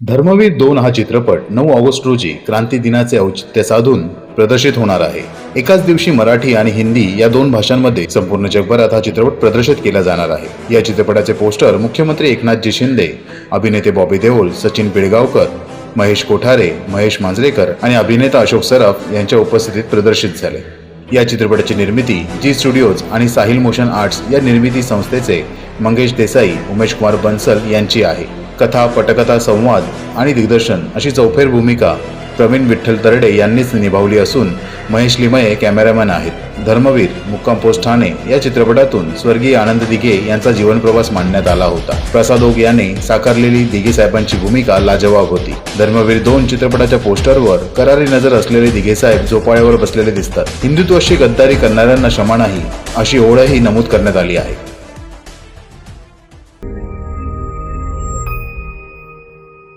धर्मवीर दोन हा चित्रपट नऊ ऑगस्ट रोजी क्रांती दिनाचे औचित्य साधून प्रदर्शित होणार आहे. एकाच दिवशी मराठी आणि हिंदी या दोन भाषांमध्ये संपूर्ण जगभरात हा चित्रपट प्रदर्शित केला जाणार आहे. या चित्रपटाचे पोस्टर मुख्यमंत्री एकनाथजी शिंदे अभिनेते बॉबी देओल सचिन पिळगावकर महेश कोठारे महेश मांजरेकर आणि अभिनेता अशोक सराफ यांच्या उपस्थितीत प्रदर्शित झाले. या चित्रपटाची निर्मिती जी स्टुडिओज आणि साहिल मोशन आर्ट्स या निर्मिती संस्थेचे मंगेश देसाई उमेश कुमार बन्सल यांची आहे. कथा पटकथा संवाद आणि दिग्दर्शन अशी चौफेर भूमिका प्रवीण विठ्ठल तरडे यांनीच निभावली असून महेश लिमये कॅमेरामॅन आहेत. धर्मवीर मुक्काम पोस्ट ठाणे या चित्रपटातून स्वर्गीय आनंद दिघे यांचा जीवनप्रवास मांडण्यात आला होता. प्रसाद ओक याने साकारलेली दिघे साहेबांची भूमिका लाजवाब होती. धर्मवीर दोन चित्रपटाच्या पोस्टरवर करारी नजर असलेले दिघे साहेब झोपाळ्यावर बसलेले दिसतात. हिंदुत्वाशी गद्दारी करणाऱ्यांना क्षमा नाही अशी ओळही नमूद करण्यात आली आहे.